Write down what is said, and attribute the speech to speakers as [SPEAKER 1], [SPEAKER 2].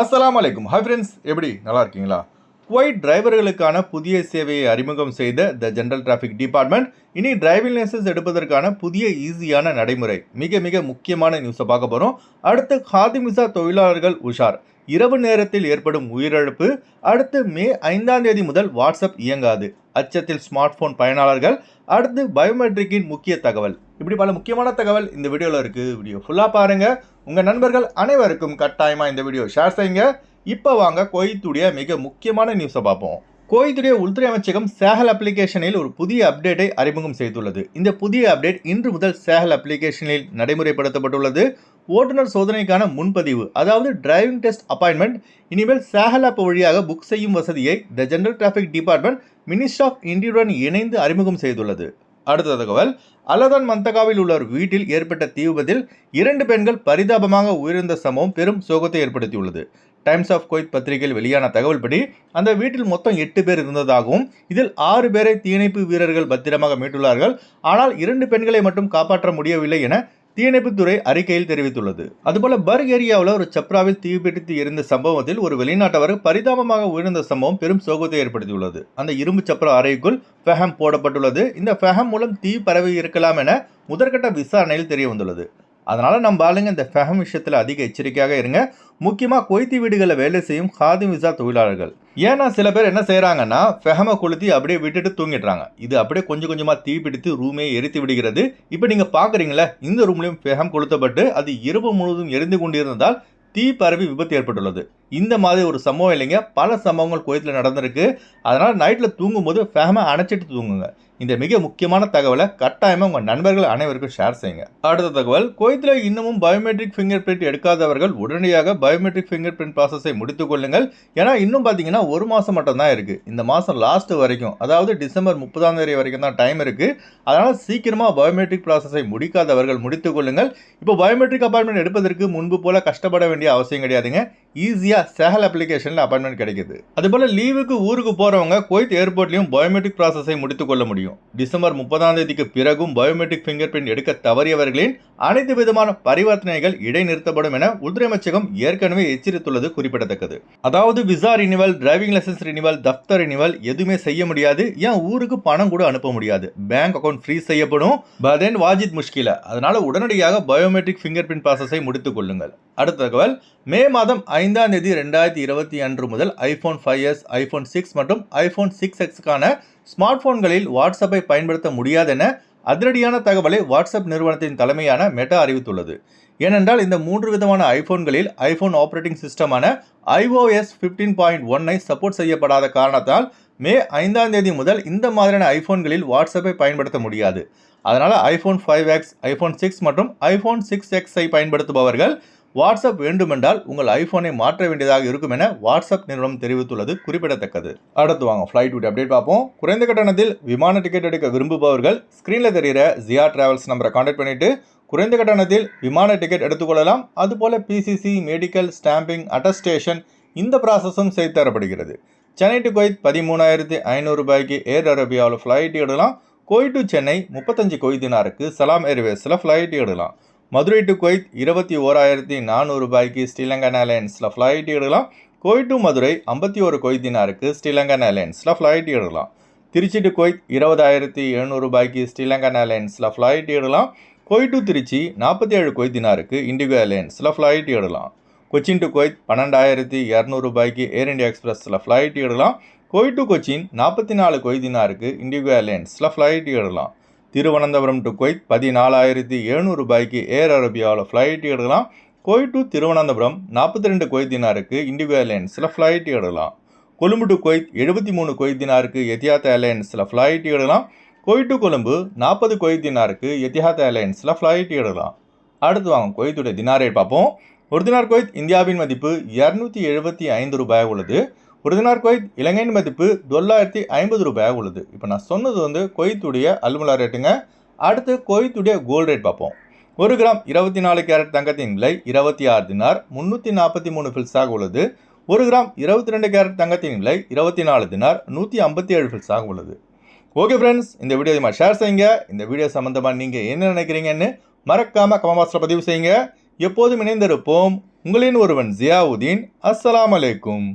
[SPEAKER 1] அஸ்லாம் அலைக்கும் hi friends எப்படி? நல்லா இருக்கீங்களா குவைட் டிரைவர்களுக்கான புதிய சேவையை அறிமுகம் செய்த த ஜென்ரல் டிராஃபிக் டிபார்ட்மெண்ட் இனி டிரைவிங் லைசன்ஸ் எடுப்பதற்கான புதிய ஈஸியான நடைமுறை. மிக மிக முக்கியமான நியூஸை பார்க்க போகிறோம் அடுத்து ஹாதிமிசா தொழிலாளர்கள் உஷார். இரவு நேரத்தில் ஏற்படும் உயிரிழப்பு. அடுத்து மே ஐந்தாம் தேதி முதல் வாட்ஸ்அப் இயங்காது. அச்சத்தில் ஸ்மார்ட் போன் பயனாளர்கள். அடுத்து பயோமெட்ரிக்கின் முக்கிய தகவல். இப்படி பல முக்கியமான தகவல் இந்த வீடியோவில் இருக்குது வீடியோ ஃபுல்லாக பாருங்கள் உங்கள் நண்பர்கள் அனைவருக்கும் கட்டாயமாக இந்த வீடியோ ஷேர் செய்யுங்க. இப்போ வாங்க கோயத்துடைய மிக முக்கியமான நியூஸை பார்ப்போம். கோயத்துடைய உள்துறை அமைச்சகம் சேகல் அப்ளிகேஷனில் ஒரு புதிய அப்டேட்டை அறிமுகம் செய்துள்ளது. இந்த புதிய அப்டேட் இன்று முதல் சேகல் அப்ளிகேஷனில் நடைமுறைப்படுத்தப்பட்டுள்ளது. ஓட்டுநர் சோதனைக்கான முன்பதிவு அதாவது டிரைவிங் டெஸ்ட் அப்பாயின்மெண்ட் இனிமேல் சேகல் ஆப் வழியாக புக் செய்யும் வசதியை the general traffic department ministry of இந்தியுடன் இணைந்து அறிமுகம் செய்துள்ளது. அடுத்த தகவல் அலதான் மந்தகாவில் உள்ள ஒரு வீட்டில் ஏற்பட்ட தீ விபத்தில் இரண்டு பெண்கள் பரிதாபமாக உயிரிழந்த சம்பவம் பெரும் சோகத்தை ஏற்படுத்தியுள்ளது. டைம்ஸ் ஆஃப் குவைத் பத்திரிகையில் வெளியான தகவல்படி அந்த வீட்டில் மொத்தம் எட்டு பேர் இருந்ததாகவும் இதில் ஆறு பேரை தீயணைப்பு வீரர்கள் பத்திரமாக மீட்டுள்ளார்கள். ஆனால் இரண்டு பெண்களை மட்டும் காப்பாற்ற முடியவில்லை என தீயணைப்புத்துறை அறிக்கையில் தெரிவித்துள்ளது. அதுபோல பர்க் ஏரியாவில் ஒரு சப்ராவில் தீப்பிடித்து இருந்த சம்பவத்தில் ஒரு வெளிநாட்டவர் பரிதாபமாக உயிர்ந்த சம்பவம் பெரும் சோகத்தை ஏற்படுத்தியுள்ளது. அந்த இரும்பு சப்ரா அறைக்குள் ஃபெஹம் போடப்பட்டுள்ளது. இந்த ஃபெஹம் மூலம் தீ பரவி இருக்கலாம் என முதற்கட்ட விசாரணையில் தெரிய வந்துள்ளது அதனால் நம்ம ஆளுங்க இந்த ஃபெஹம் விஷயத்தில் அதிக எச்சரிக்கையாக இருங்க. முக்கியமாக கொய்த்தி வீடுகளில் வேலை செய்யும் ஹாதி விசா தொழிலாளர்கள். ஏன்னா சில பேர் என்ன செய்கிறாங்கன்னா ஃபெஹமை கொளுத்தி அப்படியே விட்டுட்டு தூங்கிடுறாங்க. இது அப்படியே கொஞ்சம் கொஞ்சமாக தீ பிடித்து ரூமே எரித்து விடுகிறது. இப்போ நீங்கள் பார்க்குறீங்களே இந்த ரூம்லேயும் ஃபெஹம் கொளுத்தப்பட்டு அது இரவு முழுவதும் எரிந்து கொண்டிருந்ததால் தீ பரவி விபத்து ஏற்பட்டுள்ளது. இந்த மாதிரி ஒரு சம்பவம் இல்லைங்க. பல சம்பவங்கள் கோயத்தில் நடந்திருக்கு. அதனால் நைட்டில் தூங்கும்போது ஃபேமை அணைச்சிட்டு தூங்குங்க. இந்த மிக முக்கியமான தகவலை கட்டாயமாக உங்கள் நண்பர்கள் அனைவருக்கும் ஷேர் செய்யுங்க. அடுத்த தகவல் குவைத்தில் இன்னமும் பயோமெட்ரிக் ஃபிங்கர் பிரிண்ட் எடுக்காதவர்கள் உடனடியாக பயோமெட்ரிக் ஃபிங்கர் பிரிண்ட் ப்ராசஸை முடித்துக் கொள்ளுங்கள். ஏன்னா இன்னும் பார்த்தீங்கன்னா ஒரு மாதம் மட்டும்தான் இருக்குது இந்த மாதம் லாஸ்ட் வரைக்கும் அதாவது டிசம்பர் முப்பதாம் தேதி வரைக்கும் தான் டைம் இருக்குது அதனால் சீக்கிரமாக பயோமெட்ரிக் ப்ராசஸை முடிக்காதவர்கள் முடித்துக் கொள்ளுங்கள். இப்போ பயோமெட்ரிக் அப்பாயின்மெண்ட் எடுப்பதற்கு முன்பு போல கஷ்டப்பட வேண்டிய அவசியம் கிடையாதுங்க. ஈஸியாக சேகல் அப்ளிகேஷனில் அப்பாயின்மெண்ட் கிடைக்குது. அதுபோல் லீவுக்கு ஊருக்கு போகிறவங்க குவைத் ஏர்போர்ட்லையும் பயோமெட்ரிக் ப்ராசஸை முடித்துக் கொள்ள முடியும். டிசம்பர் முப்பதாம் தேதிக்கு பிறகும் பயோமெட்ரிக் ஃபிங்கர் பிரிண்ட் எடுக்க தவறியவர்களின் அனைத்து விதமான பரிவர்த்தனைகள் இடைநிறுத்தப்படும் என உள்துறை அமைச்சகம் ஏற்கனவே எச்சரித்துள்ளது குறிப்பிடத்தக்கது. அதாவது visa renewal driving licence renewal Daftar renewal எதுவுமே செய்ய முடியாது. ஏன் ஊருக்கு பணம் கூட அனுப்ப முடியாது? பேங்க் அக்கௌண்ட் ஃப்ரீஸ் செய்யப்படும். பதென் வாஜித் முஷ்கில. அதனால உடனடியாக பயோமெட்ரிக் ஃபிங்கர் பிரிண்ட் ப்ராசஸை முடித்துக் கொள்ளுங்கள். அடுத்த தகவல் மே மாதம் ஐந்தாம் தேதி ரெண்டாயிரத்தி இருபத்தி அன்று முதல் iPhone five S iPhone six மற்றும் ஐஃபோன் சிக்ஸ் எக்ஸ்க்கான ஸ்மார்ட் போன்களில் வாட்ஸ்அப்பை பயன்படுத்த முடியாதென அதிரடியான தகவலை வாட்ஸ்அப் நிறுவனத்தின் தலைமையான மெட்டா அறிவித்துள்ளது. ஏனென்றால் இந்த மூன்று விதமான ஐபோன்களில் ஐபோன் ஆப்ரேட்டிங் சிஸ்டமான ஐஓஎஸ் ஃபிஃப்டீன் பாயிண்ட் ஒன்னை சப்போர்ட் செய்யப்படாத காரணத்தால் மே ஐந்தாம் தேதி முதல் இந்த மாதிரியான ஐபோன்களில் வாட்ஸ்அப்பை பயன்படுத்த முடியாது. அதனால் iPhone five X iPhone six மற்றும் ஐஃபோன் சிக்ஸ் எக்ஸை பயன்படுத்துபவர்கள் வாட்ஸ்அப் வேண்டுமென்றால் உங்கள் ஐஃபோனை மாற்ற வேண்டியதாக இருக்கும் என வாட்ஸ்அப் நிறுவனம் தெரிவித்துள்ளது குறிப்பிடத்தக்கது. அடுத்து வாங்க ஃப்ளைட் விட்டு அப்டேட் பார்ப்போம். குறைந்த கட்டணத்தில் விமான டிக்கெட் எடுக்க விரும்புபவர்கள் ஸ்க்ரீனில் தெரிகிற ஜியா டிராவல்ஸ் நம்பரை காண்டாக்ட் பண்ணிவிட்டு குறைந்த கட்டணத்தில் விமான டிக்கெட் எடுத்துக்கொள்ளலாம் அதுபோல பிசிசி மெடிக்கல் ஸ்டாம்பிங் அட்டஸ்டேஷன் இந்த ப்ராசஸும் செய்து தரப்படுகிறது. சென்னை டு கொய்த் பதிமூணாயிரத்தி ஐநூறு ரூபாய்க்கு ஏர் அரேபியாவில் ஃப்ளைட் எடுக்கலாம். கோய் டு சென்னை முப்பத்தஞ்சு கொய்தினாருக்கு சலாம் ஏர்வேஸில் ஃப்ளைட் எடுக்கலாம். மதுரை டு கொய்த் இருபத்தி ஓராயிரத்தி நானூறு ரூபாய்க்கு ஸ்ரீலங்கன் ஏர்லைன்ஸில் ஃப்ளைட் எடுக்கலாம். கோய் டு மதுரை ஐம்பத்தி ஒரு கொய்தினாருக்கு ஸ்ரீலங்கன் ஏர்லைன்ஸில் ஃப்ளைட் எடுக்கலாம். திருச்சி டு கொய்த் இருபதாயிரத்தி எழுநூறு ரூபாய்க்கு ஸ்ரீலங்கன் ஏர்லைன்ஸில் ஃப்ளைட் எடுக்கலாம். கோய் டு திருச்சி நாற்பத்தி ஏழு கொய்தினாருக்கு இண்டிகோ ஏர்லைன்ஸில் ஃப்ளைட் எடுக்கலாம். கொச்சின் டு குவைத் பன்னெண்டாயிரத்தி இரநூறு ரூபாய்க்கு ஏர் இண்டியா எக்ஸ்பிரஸில் ஃப்ளைட் எடுக்கலாம். கோய் டு கொச்சின் நாற்பத்தி நாலு கொய்தினாருக்கு இண்டிகோ ஏர்லைன்ஸில் ஃப்ளைட் எடுக்கலாம். திருவனந்தபுரம் டு கொய்த் பதினாலாயிரத்தி எழுநூறு ரூபாய்க்கு ஏர் அரேபியாவில் ஃப்ளைட் எடுக்கலாம். கோய் டு திருவனந்தபுரம் நாற்பத்தி ரெண்டு கொய்தினாருக்கு இண்டிகோ ஏர்லைன்ஸில் ஃப்ளைட் எடுக்கலாம். கொழும்பு டு கொய்த் எழுபத்தி மூணு கொய்தினாருக்கு எத்தியாத் ஏர்லைன்ஸில் ஃப்ளைட் எடுக்கலாம். கொய் டு கொழும்பு நாற்பது கொய்தினாருக்கு எத்தியாத் ஏர்லைன்ஸில் ஃப்ளைட் எடுக்கலாம். அடுத்து வாங்க கொய்த்துடைய தினார் பார்ப்போம். ஒரு தினார் கொய்த் இந்தியாவின் மதிப்பு இரநூத்தி எழுபத்தி ஐந்து ரூபாய் உள்ளது. ஒரு தினார் கொய்த் இலங்கையின் மதிப்பு தொள்ளாயிரத்தி ஐம்பது ரூபாயாக உள்ளது. இப்போ நான் சொன்னது வந்து கொய்த்துடைய அல்முலா ரேட்டுங்க அடுத்து கொய்த்துடைய கோல்டு ரேட் பார்ப்போம். ஒரு கிராம் இருபத்தி நாலு கேரட் தங்கத்தின் விலை இருபத்தி ஆறு தினார் முந்நூற்றி நாற்பத்தி மூணு ஃபில்ஸாக உள்ளது. ஒரு கிராம் இருபத்தி ரெண்டு கேரட் தங்கத்தின் விலை இருபத்தி நாலு தினார் நூற்றி ஐம்பத்தி ஏழு ஃபில்ஸாக உள்ளது. ஓகே ஃப்ரெண்ட்ஸ் இந்த வீடியோ அதிகமாக ஷேர் செய்யுங்க. இந்த வீடியோ சம்மந்தமாக நீங்கள் என்ன நினைக்கிறீங்கன்னு மறக்காமல் கமபாஸில் பதிவு செய்யுங்க. எப்போதும் இணைந்திருப்போம். உங்களின் ஒருவன் ஜியாவுதீன். அஸ்லாம் அலைக்கும்.